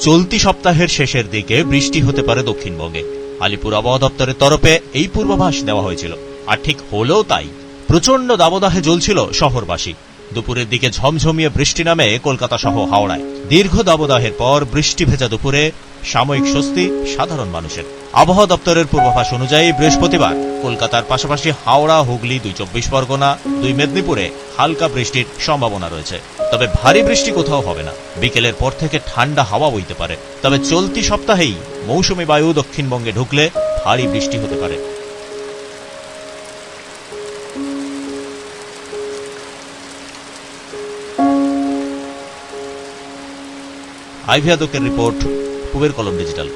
চলতি সপ্তাহের শেষের দিকে বৃষ্টি হতে পারে দক্ষিণবঙ্গে। আলিপুর আবহাওয়া দপ্তরের তরফে এই পূর্বাভাস দেওয়া হয়েছিল। আর ঠিক হলেও তাই, প্রচণ্ড দাবদাহে জ্বলছিল শহরবাসী। দুপুরের দিকে ঝমঝমিয়ে বৃষ্টি নামে কলকাতা সহ হাওড়ায়। দীর্ঘ দাবদাহের পর বৃষ্টি ভেজা দুপুরে সাময়িক স্বস্তি সাধারণ মানুষের। আবহাওয়া দপ্তরের পূর্বাভাস অনুযায়ী বৃহস্পতিবার কলকাতার পাশাপাশি হাওড়া, হুগলি দুই চব্বিশ পরগনা, দুই মেদিনীপুরে হালকা বৃষ্টির সম্ভাবনা রয়েছে। তবে ভারী বৃষ্টি কোথাও হবে না। বিকেলের পর থেকে ঠান্ডা হাওয়া বইতে পারে। তবে চলতি সপ্তাহেই মৌসুমী বায়ু দক্ষিণবঙ্গে ঢুকলে ভারী বৃষ্টি হতে পারে। আইভিয়াদকের রিপোর্ট পুবের কলম ডিজিটাল